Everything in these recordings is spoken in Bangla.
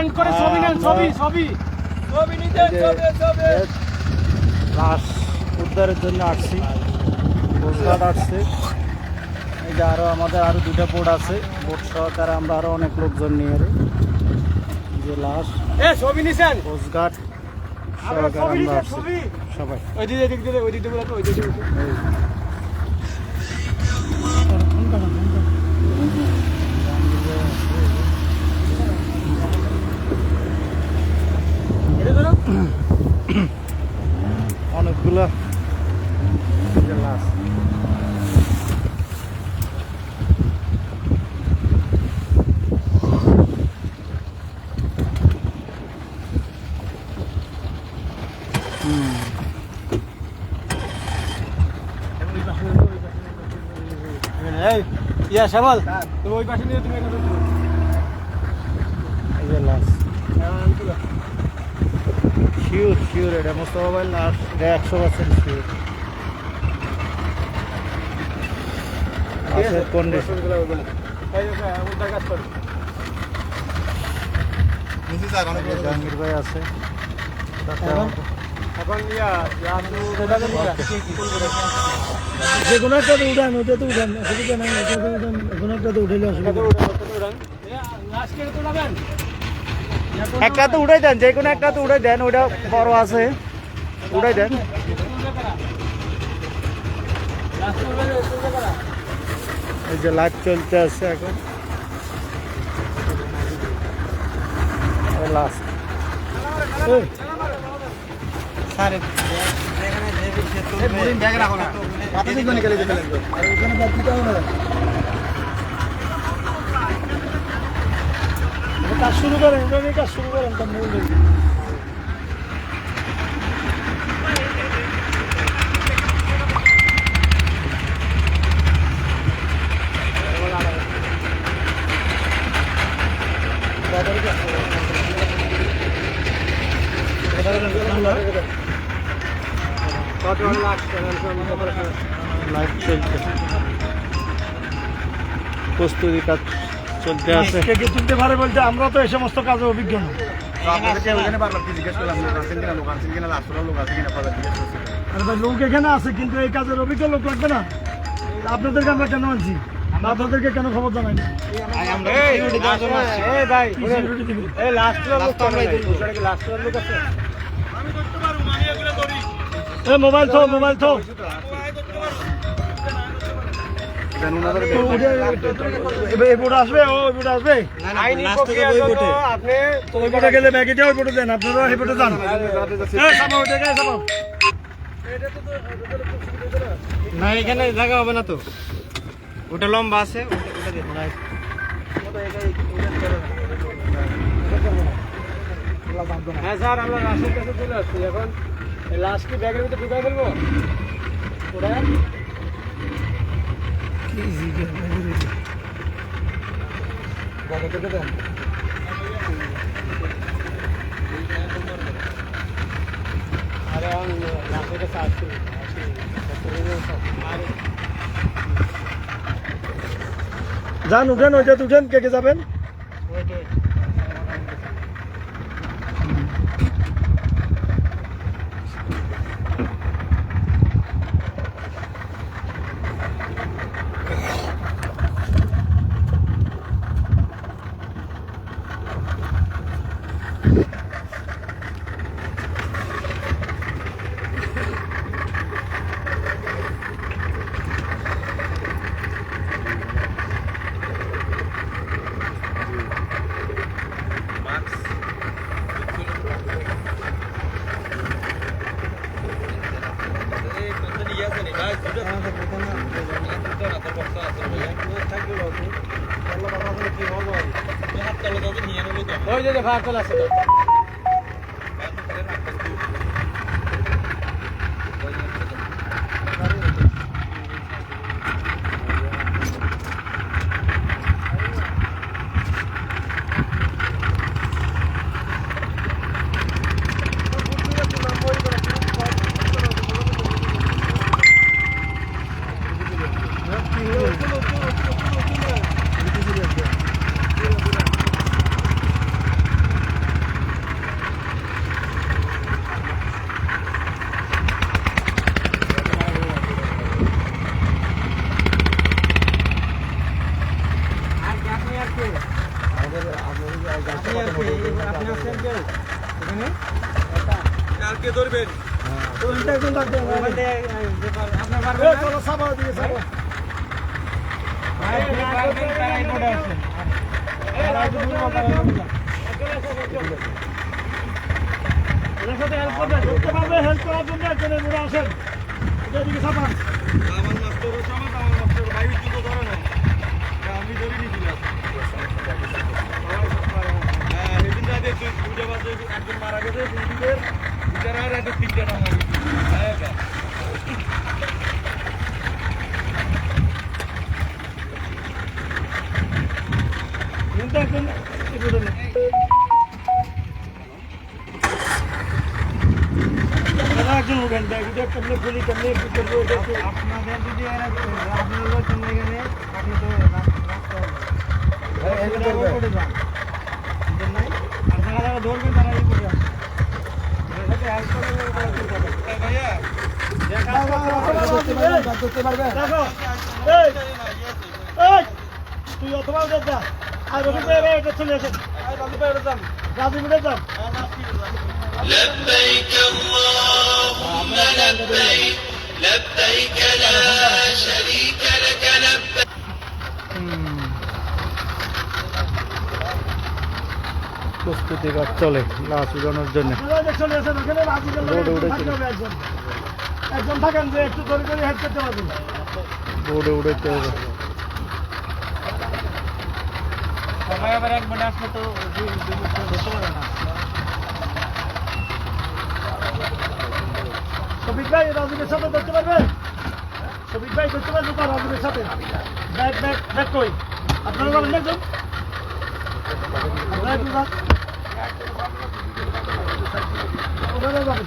কমেন্ট করে ছবি নেন ছবি ছবি। ছবি নিতে ছবি ছবি। লাশ উদ্ধারের জন্য আসছি কোস্টগার্ড আসছে। এই যে আরও আমাদের আরও দুটো বোট আছে বোট সহকারে আমরা আরও অনেক লোকজন নিয়ে। যে লাশ এ ছবি নিছেন? কোস্টগার্ড সহকারে আমরা আসছি সবাই। ওই দিকে ওই দিকে ওই দিক অনেকগুলো। এই ইয়া শাবাল তুমি ওই পাশে নিয়ে তুমি এটা এই যে লাশ হ্যাঁ, তুলো। শিওর শিওর এটা মোস্তফা মোবাইল লাশ এটা একশো পার্সেন্ট শিওর আছে কন্ডিশন। জাহাঙ্গীর ভাই আছে। যে কোনো একটা তো উঠান ওটা তো উঠান অসুবিধা নাই ওটা তো উঠান কোনো একটা তো অসুবিধা একটা তো উড়াই দেন যে কোনো একটা তো উড়াই দেন ওটা বড় আছে। উড়াই দেন? এই যে লাইভ চলতে আছে এখন। লাস্ট আর ওখানে বাদ দিতে হবে না। কাজ শুরু করেন নিয়ে কাজ শুরু করেন তার মূল প্রস্তুতি কাজ চলতে আছে। কে কে তুলতে পারে বলতে আমরা তো এই সমস্ত কাজে অভিজ্ঞ না। লোক এখানে আছে কিন্তু এই কাজের অভিজ্ঞ লোক লাগবে না। আপনাদেরকে আমরা কেন আনছি? আপনাদেরকে কেন খবর জানাই মোবাইল থো মোবাইল থো। না এখানে জায়গা হবে না তো। ওটা লম্বা আছে হ্যাঁ স্যার আমরা লাশের কাছে চলে আসছি। এখন এই লাশ কি ব্যাগের ভিতরে ঢুকাই ফেলব? ওটা আরে আমি লাশের কাছে আসছি আসছি। আরে যান উঠেন ওইটা উঠেন কে কে যাবেন? ওই যে ভাগ চলে আসছে তো। কে করতে করবে হেল্প করার জন্য আসেন। এদিকে সাবা। কিন্তু একজন এগুলো না দাদা একজন উঠেন কেমনে খুলি কেমনে কি করব এটা একটু আপনাদের যদি আপনার লোক চলে গেলে আপনি তো রাস্তা করে যান আর যারা যারা ধরবেন তারা এই করে আসবে ভাইয়া দেখো এই এই তুই অথবা যা আর রবি ভাই ভাই এটা চলে আসেন রাজি মিলে যান لبيك اللهم لبيك لبيك لا شريك لك لبيك প্রস্তুতি কাজ চলে লাশ উড়ানোর জন্য আপনারা যে চলে আসেন সবাই আবার এক মানে আসলে তো ধরতে পারে না। শফিক ভাই রাজীবের সাথে ধরতে পারবে? শফিক ভাই ধরতে পারবে তো রাজীবের সাথে? ব্যাগ ব্যাগ ব্যাগ কই? আপনারা যাবেন একজন। আপনারা একটু যান ওখানে যাবেন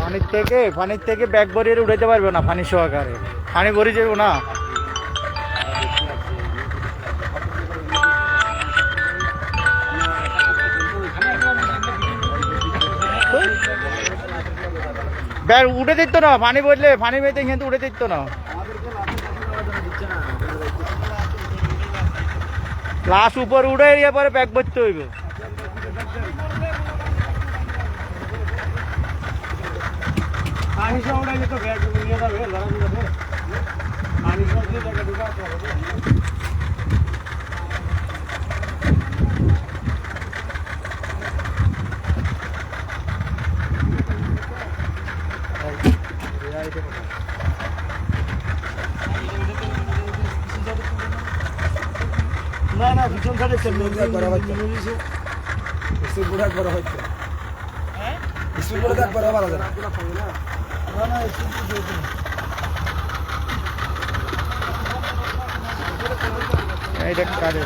পানির থেকে পানির থেকে ব্যাগ ভরিয়ে উঠাইতে পারবে না পানি সহকারে। পানি ভরি যাব না। ব্যাগ উঠে দিত না পানি বললে পানি বেঁধে কিন্তু উঠে দিত না। লাশ উপর উঠে পরে ব্যাগ ভরতে হইব। সহ ওটা তো ব্যাগ নিয়ে যাবে নিয়ে যাবে সহ দিয়ে জায়গা ঢুকাতে হবে না না পিছন সাইডে চলবে না না এইটা কাজে